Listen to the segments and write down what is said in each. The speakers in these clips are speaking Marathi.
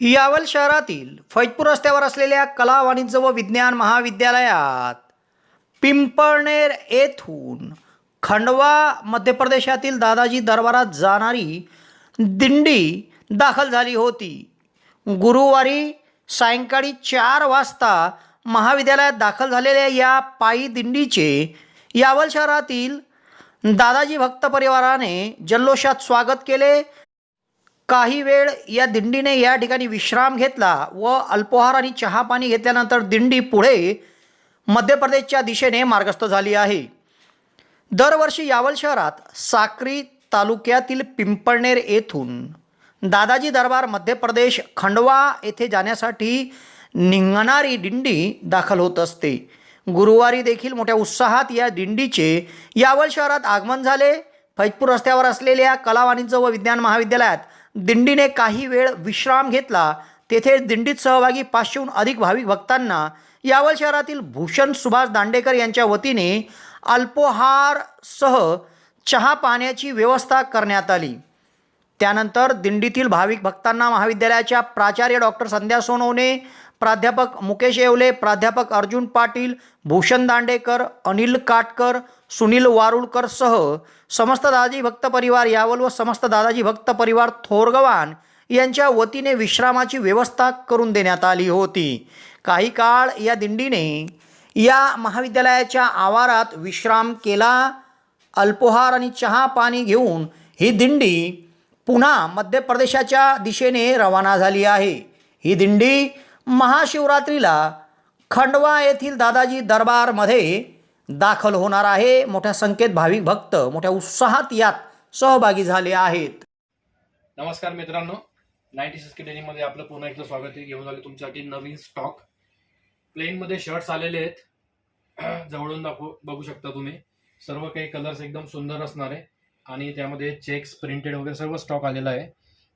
यावल शहरातील फैजपूर रस्त्यावर असलेल्या कला वाणिज्य व विज्ञान महाविद्यालयात पिंपळनेर येथून खंडवा मध्य प्रदेशातील दादाजी दरबारात जाणारी दिंडी दाखल झाली होती. गुरुवारी सायंकाळी चार वाजता महाविद्यालयात दाखल झालेल्या या पायी दिंडीचे यावल शहरातील दादाजी भक्त परिवाराने जल्लोषात स्वागत केले. काही वेळ या दिंडीने या ठिकाणी विश्राम घेतला व अल्पोहार आणि चहा पाणी घेतल्यानंतर दिंडी पुढे मध्य प्रदेशच्या दिशेने मार्गस्थ झाली आहे. दरवर्षी यावल शहरात साक्री तालुक्यातील पिंपळनेर येथून दादाजी दरबार मध्य प्रदेश खंडवा येथे जाण्यासाठी निघणारी दिंडी दाखल होत असते. गुरुवारी देखील मोठ्या उत्साहात या दिंडीचे यावल शहरात आगमन झाले. फैजपूर रस्त्यावर असलेल्या कला वाणिज्य व विज्ञान महाविद्यालयात दिंडीने काही वेळ विश्राम घेतला तेथे दिंडीत सहभागी पाचशेहून अधिक भाविक भक्तांना यावल शहरातील भूषण सुभाष दांडेकर यांच्या वतीने अल्पोहारसह चहा पाण्याची व्यवस्था करण्यात आली. त्यानंतर दिंडीतील भाविक भक्तांना महाविद्यालयाच्या प्राचार्य डॉक्टर संध्या सोनवणे प्राध्यापक मुकेश येवले प्राध्यापक अर्जुन पाटील भूषण दांडेकर अनिल काटकर सुनील वारुळकर सह समस्त दादाजी भक्त परिवार यावल व समस्त दादाजी भक्त परिवार थोरगवान यांच्या वतीने विश्रामाची व्यवस्था करून देण्यात आली होती. काही काळ या दिंडीने या महाविद्यालयाच्या आवारात विश्राम केला. अल्पोहार आणि चहा पाणी घेऊन ही दिंडी पुन्हा मध्य प्रदेशाच्या दिशेने रवाना झाली आहे. ही दिंडी महाशिवरात्रीला खंडवा येथील दादाजी दरबारमध्ये दाखल होणार आहे. मोठ्या संख्येत भाविक भक्त मोठ्या उत्साहात यात सहभागी झाले आहेत. नमस्कार मित्रांनो. नाईन्टी सिक्समध्ये आपलं पुन्हा एकदा स्वागत आहे. घेऊन आले तुमच्यासाठी नवीन स्टॉक प्लेनमध्ये शर्ट्स आलेले आहेत. जवळून दाखवू बघू शकता तुम्ही. सर्व काही कलर्स एकदम सुंदर असणार आहे. आणि त्यामध्ये चेक्स प्रिंटेड वगैरे सर्व स्टॉक आलेला आहे.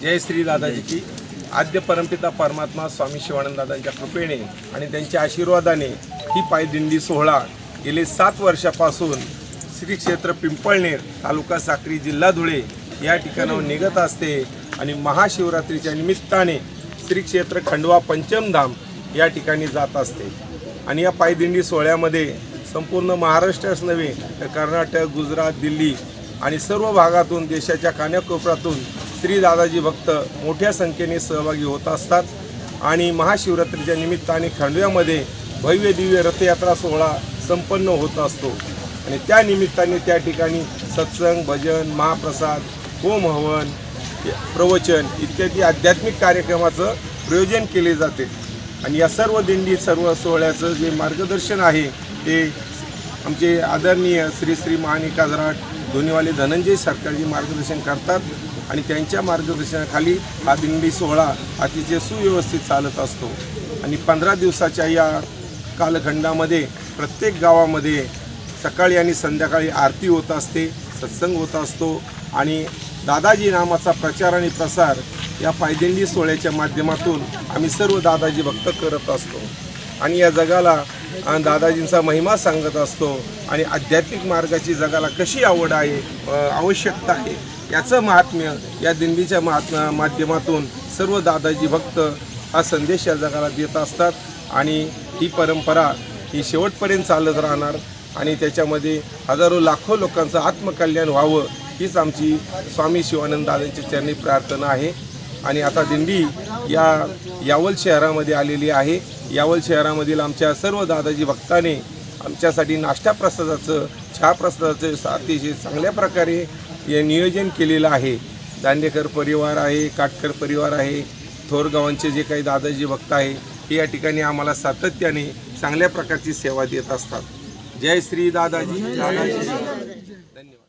जय श्री दादाजी की. आद्य परमपिता परमात्मा स्वामी शिवानंदादांच्या कृपेने आणि त्यांच्या आशीर्वादाने ही पायदिंडी सोहळा गेले सात वर्षापासून श्री क्षेत्र पिंपळनेर तालुका साक्री जिल्हा धुळे या ठिकाणावर निघत असते आणि महाशिवरात्रीच्या निमित्ताने श्री क्षेत्र खंडवा पंचमधाम या ठिकाणी जात असते. आणि या पायदिंडी सोहळ्यामध्ये संपूर्ण महाराष्ट्रच नव्हे तर कर्नाटक गुजरात दिल्ली आणि सर्व भागातून देशाच्या कान्याकोपऱ्यातून श्री दादाजी भक्त मोठ्या संख्येने सहभागी होत असतात. आणि महाशिवरात्रीच्या निमित्ताने खंडव्यामध्ये भव्य दिव्य रथयात्रा सोहळा संपन्न होत असतो. आणि त्या निमित्ताने त्या ठिकाणी सत्संग भजन महाप्रसाद होम हवन प्रवचन इत्यादी आध्यात्मिक कार्यक्रमाचं प्रयोजन केले जाते. आणि या सर्व दिंडी सर्व सोहळ्याचं जे मार्गदर्शन आहे ते आमचे आदरणीय श्री श्री महानिकाजराट धोनीवाले धनंजय सरकारजी मार्गदर्शन करतात आणि त्यांच्या मार्गदर्शनाखाली हा दिंडी सोहळा अतिशय सुव्यवस्थित चालत असतो. आणि पंधरा दिवसाच्या या कालखंडामध्ये प्रत्येक गावामध्ये सकाळी आणि संध्याकाळी आरती होत असते सत्संग होत असतो आणि दादाजी नामाचा प्रचार आणि प्रसार या पायदिंडी सोहळ्याच्या माध्यमातून आम्ही सर्व दादाजी भक्त करत असतो. आणि या जगाला आणि दादाजींचा महिमा सांगत असतो आणि आध्यात्मिक मार्गाची जगाला कशी आवड आहे आवश्यकता आहे याचं महात्म्य या दिंडीच्या महात्मा माध्यमातून सर्व दादाजी भक्त हा संदेश या जगाला देत असतात. आणि ही परंपरा ही शेवटपर्यंत चालत राहणार आणि त्याच्यामध्ये हजारो लाखो लोकांचं आत्मकल्याण व्हावं हीच आमची स्वामी शिवानंद दादांच्या चरणी प्रार्थना आहे. आणि आता दिंडी या यावल शहरामध्ये आलेली आहे. यावल शहरामधील आमच्या सर्व दादाजी भक्ताने आमच्यासाठी नाश्ता प्रसादाचं चहा प्रसादाचं अतिशय चांगल्या प्रकारे हे नियोजन केलेलं आहे. दांडेकर परिवार आहे काटकर परिवार आहे थोरगावांचे जे काही दादाजी भक्त आहे हे या ठिकाणी आम्हाला सातत्याने चांगल्या प्रकारची सेवा देत असतात. जय श्री दादाजी. दादाजी. धन्यवाद.